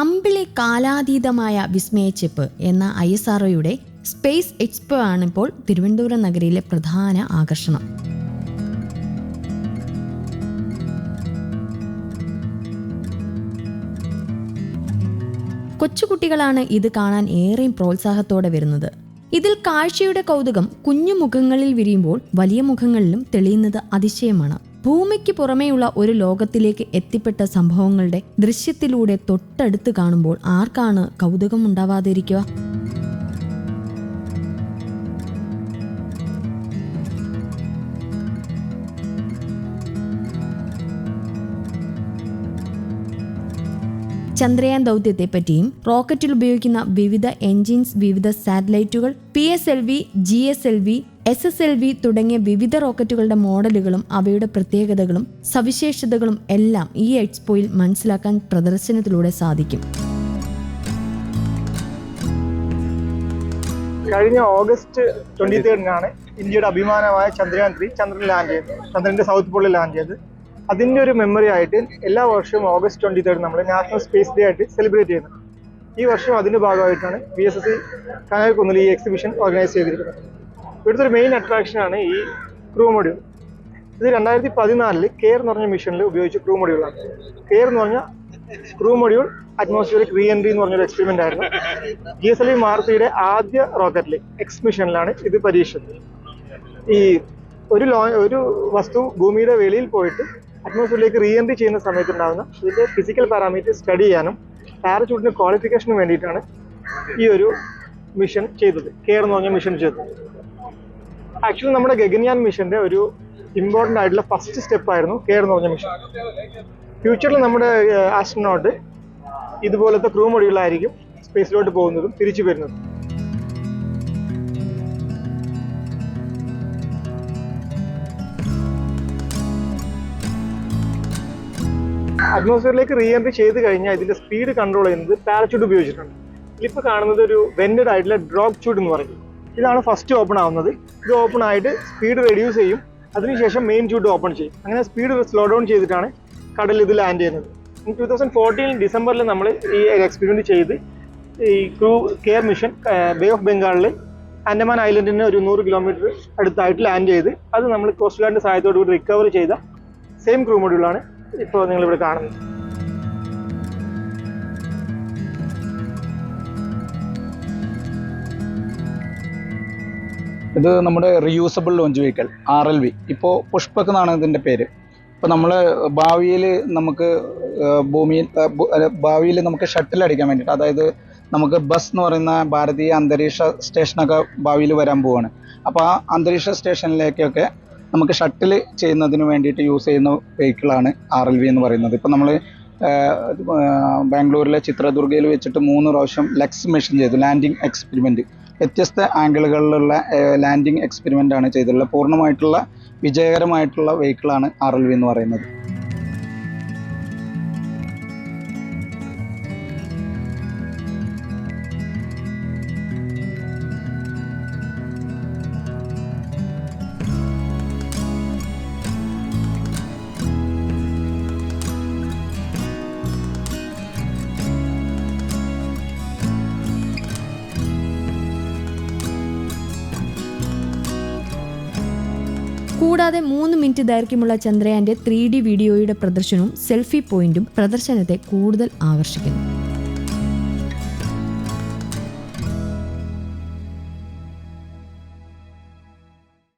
അമ്പിളി കാലാതീതമായ വിസ്മയച്ചെപ്പ് എന്ന ഐ എസ് ആർഒയുടെ സ്പേസ് എക്സ്പോ ആണിപ്പോൾ തിരുവനന്തപുരം നഗരിയിലെ പ്രധാന ആകർഷണം. കൊച്ചുകുട്ടികളാണ് ഇത് കാണാൻ ഏറെ പ്രോത്സാഹത്തോടെ വരുന്നത്. ഇതിൽ കാഴ്ചയുടെ കൗതുകം കുഞ്ഞു മുഖങ്ങളിൽ വിരിയുമ്പോൾ വലിയ മുഖങ്ങളിലും തെളിയുന്നത് അതിശയമാണ്. ഭൂമിക്ക് പുറമേയുള്ള ഒരു ലോകത്തിലേക്ക് എത്തിപ്പെട്ട സംഭവങ്ങളുടെ ദൃശ്യത്തിലൂടെ തൊട്ടടുത്ത് കാണുമ്പോൾ ആർക്കാണ് കൗതുകമുണ്ടാവാതിരിക്കുക? ചന്ദ്രയാൻ ദൗത്യത്തെ പറ്റിയും റോക്കറ്റിൽ ഉപയോഗിക്കുന്ന വിവിധ എൻജിൻസ് വിവിധ സാറ്റലൈറ്റുകൾ P S L V G S L V S S L V തുടങ്ങിയ വിവിധ റോക്കറ്റുകളുടെ മോഡലുകളും അവയുടെ പ്രത്യേകതകളും സവിശേഷതകളും എല്ലാം ഈ എക്സ്പോയിൽ മനസ്സിലാക്കാൻ പ്രദർശനത്തിലൂടെ സാധിക്കും. കഴിഞ്ഞ ഓഗസ്റ്റ് ട്വന്റി തേർഡിനാണ് ഇന്ത്യയുടെ അഭിമാനമായ ചന്ദ്രയാൻ ത്രീ ചന്ദ്രൻ ലാൻഡ് ചെയ്തത്. ചന്ദ്രന്റെ സൗത്ത് പോളിൽ ലാൻഡ് ചെയ്തത്. അതിന്റെ ഒരു മെമ്മറി ആയിട്ട് എല്ലാ വർഷവും ഓഗസ്റ്റ് ട്വന്റി തേർഡ് നമ്മൾ നാഷണൽ സ്പേസ് ഡേ ആയിട്ട് സെലിബ്രേറ്റ് ചെയ്യുന്നത്. ഈ വർഷം അതിന്റെ ഭാഗമായിട്ടാണ് ബി എസ് എസ് സി കനകക്കുന്നിൽ ഈ എക്സിബിഷൻ ഓർഗനൈസ് ചെയ്തിരിക്കുന്നത്. ഇവിടുത്തെ ഒരു മെയിൻ അട്രാക്ഷനാണ് ഈ ക്രൂ മൊഡ്യൂൾ ഇത് രണ്ടായിരത്തി പതിനാലിൽ കെയർ എന്ന് പറഞ്ഞ മിഷനിൽ ഉപയോഗിച്ച ക്രൂ മൊഡ്യൂളാണ് കെയർ എന്ന് പറഞ്ഞ crew module atmospheric re entry എന്ന് പറഞ്ഞൊരു എക്സ്പെരിമെന്റ് ആയിരുന്നു. ജി എസ് എൽ വി മാർത്തിയുടെ ആദ്യ റോക്കറ്റിൽ എക്സ് മിഷനിലാണ് ഇത് പരീക്ഷിച്ചത്. ഈ ഒരു ലോ ഒരു വസ്തു ഭൂമിയുടെ വെളിയിൽ പോയിട്ട് അറ്റ്മോസ്ഫിയറിലേക്ക് റീ എൻട്രി ചെയ്യുന്ന സമയത്ത് ഉണ്ടാകുന്ന ഇതിന്റെ ഫിസിക്കൽ പാരാമീറ്റർ സ്റ്റഡി ചെയ്യാനും പാരച്യൂട്ടിന്റെ ക്വാളിഫിക്കേഷന് വേണ്ടിയിട്ടാണ് ഈ ഒരു മിഷൻ ചെയ്തത്. കെയർ എന്ന് പറഞ്ഞ മിഷൻ ചെയ്തത്. ആക്ച്വലി നമ്മുടെ ഗഗൻയാൻ മിഷന്റെ ഒരു ഇമ്പോർട്ടന്റ് ആയിട്ടുള്ള ഫസ്റ്റ് സ്റ്റെപ്പ് ആയിരുന്നു കെയർ എന്ന് പറഞ്ഞ മിഷൻ ഫ്യൂച്ചറിൽ നമ്മുടെ ആസ്ട്രോനോട്ട് ഇതുപോലത്തെ ക്രൂ മൊഴികളായിരിക്കും സ്പേസിലോട്ട് പോകുന്നതും തിരിച്ചു വരുന്നതും. അറ്റ്മോസ്ഫിയറിലേക്ക് റീ എൻട്രി ചെയ്ത് കഴിഞ്ഞാൽ ഇതിന്റെ സ്പീഡ് കൺട്രോൾ ചെയ്യുന്നത് പാരച്യൂട്ട് ഉപയോഗിച്ചിട്ടുണ്ട്. ഇതിലിപ്പോൾ കാണുന്നത് ഒരു വെൻഡഡ് ആയിട്ടുള്ള ഡ്രോപ്പ് ചൂട്ട് എന്ന് പറയും. ഇതാണ് ഫസ്റ്റ് ഓപ്പൺ ആവുന്നത്. ഇത് ഓപ്പൺ ആയിട്ട് സ്പീഡ് റെഡ്യൂസ് ചെയ്യും. അതിനുശേഷം മെയിൻ ചൂട്ട് ഓപ്പൺ ചെയ്യും. അങ്ങനെ സ്പീഡ് സ്ലോ ഡൗൺ ചെയ്തിട്ടാണ് കടലിൽ ഇത് ലാൻഡ് ചെയ്യുന്നത്. ടൂ തൗസൻഡ് ഫോർട്ടീൻ ഡിസംബറിൽ നമ്മൾ ഈ എക്സ്പെരിമെന്റ് ചെയ്ത് ഈ crew care mission bay of ബംഗാളിൽ ആൻഡമാൻ ഐലൻഡിന് ഒരു നൂറ് കിലോമീറ്റർ അടുത്തായിട്ട് ലാൻഡ് ചെയ്ത് അത് നമ്മൾ കോസ്റ്റ് ഗാർഡിന്റെ സഹായത്തോടു കൂടി റിക്കവർ ചെയ്ത സെയിം ക്രൂ മൊഡ്യൂളാണ് ഇപ്പോൾ നിങ്ങളിവിടെ കാണുന്നത്. ഇത് നമ്മുടെ reusable launch vehicle R L V ഇപ്പോൾ പുഷ്പക് എന്നാണ് ഇതിന്റെ പേര്. ഇപ്പോൾ നമ്മൾ ഭാവിയിൽ നമുക്ക് ഭൂമിയിൽ ഭാവിയിൽ നമുക്ക് ഷട്ടിൽ അടിക്കാൻ വേണ്ടിയിട്ട് അതായത് നമുക്ക് ബസ് എന്ന് പറയുന്ന ഭാരതീയ അന്തരീക്ഷ സ്റ്റേഷനൊക്കെ ഭാവിയിൽ വരാൻ പോവാണ്. അപ്പോൾ ആ അന്തരീക്ഷ സ്റ്റേഷനിലേക്കൊക്കെ നമുക്ക് ഷട്ടിൽ ചെയ്യുന്നതിന് വേണ്ടിയിട്ട് യൂസ് ചെയ്യുന്ന വെഹിക്കിളാണ് ആർ എൽ വി എന്ന് പറയുന്നത്. ഇപ്പോൾ നമ്മൾ ബാംഗ്ലൂരിലെ ചിത്രദുർഗയിൽ വെച്ചിട്ട് മൂന്ന് പ്രാവശ്യം ലെക്സ് മിഷൻ ചെയ്തു ലാൻഡിംഗ് എക്സ്പെരിമെന്റ് വ്യത്യസ്ത ആംഗിളുകളിലുള്ള ലാൻഡിംഗ് എക്സ്പെരിമെന്റ് ആണ് ചെയ്തിട്ടുള്ളത്. പൂർണമായിട്ടുള്ള വിജയകരമായിട്ടുള്ള വെഹിക്കിളാണ് ആർ എൽ വി എന്ന് പറയുന്നത്. കൂടാതെ മൂന്ന് മിനിറ്റ് ദൈർഘ്യമുള്ള ചന്ദ്രയാന്റെ ത്രീ വീഡിയോയുടെ പ്രദർശനവും സെൽഫി പോയിന്റും പ്രദർശനത്തെ കൂടുതൽ ആകർഷിക്കുന്നു.